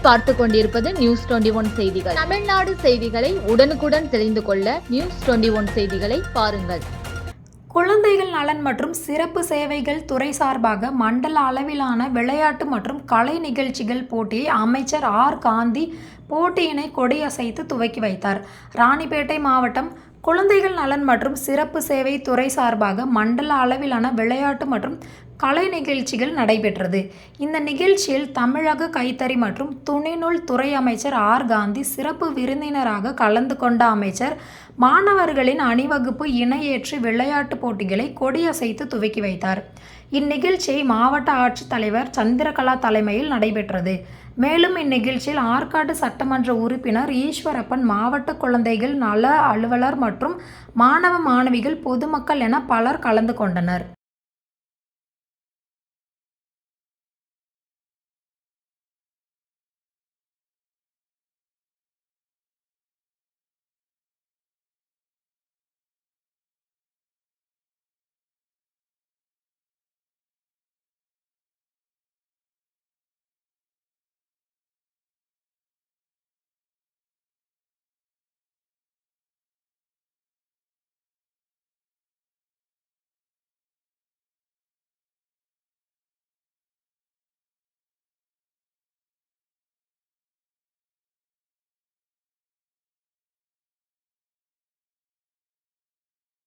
பார்த்து கொண்டிருப்பது news twenty one செய்திகள். தமிழ்நாடு செய்திகளை உடனுக்குடன் தெரிந்து கொள்ள நியூஸ் டுவெண்டி ஒன் செய்திகளை பாருங்கள். குழந்தைகள் நலன் மற்றும் சிறப்பு சேவைகள் துறை சார்பாக மண்டல அளவிலான விளையாட்டு மற்றும் கலை நிகழ்ச்சிகள் போட்டியை அமைச்சர் ஆர். காந்தி போட்டியினை கொடியசைத்து துவக்கி வைத்தார். ராணிப்பேட்டை மாவட்டம் குழந்தைகள் நலன் மற்றும் சிறப்பு சேவை துறை சார்பாக மண்டல அளவிலான விளையாட்டு மற்றும் கலை நிகழ்ச்சிகள் நடைபெற்றது. இந்த நிகழ்ச்சியில் தமிழக கைத்தறி மற்றும் துணிநூல் துறை அமைச்சர் ஆர். காந்தி சிறப்பு விருந்தினராக கலந்து கொண்ட அமைச்சர் மாணவர்களின் அணிவகுப்பு இணையேற்று விளையாட்டுப் போட்டிகளை கொடியசைத்து துவக்கி வைத்தார். இந்நிகழ்ச்சியை மாவட்ட ஆட்சித்தலைவர் சந்திரகலா தலைமையில் நடைபெற்றது. மேலும் இந்நிகழ்ச்சியில் ஆற்காடு சட்டமன்ற உறுப்பினர் ஈஸ்வரப்பன் மாவட்ட குழந்தைகள் நல அலுவலர் மற்றும் மாணவ மாணவிகள் பொதுமக்கள் என பலர் கலந்து கொண்டனர்.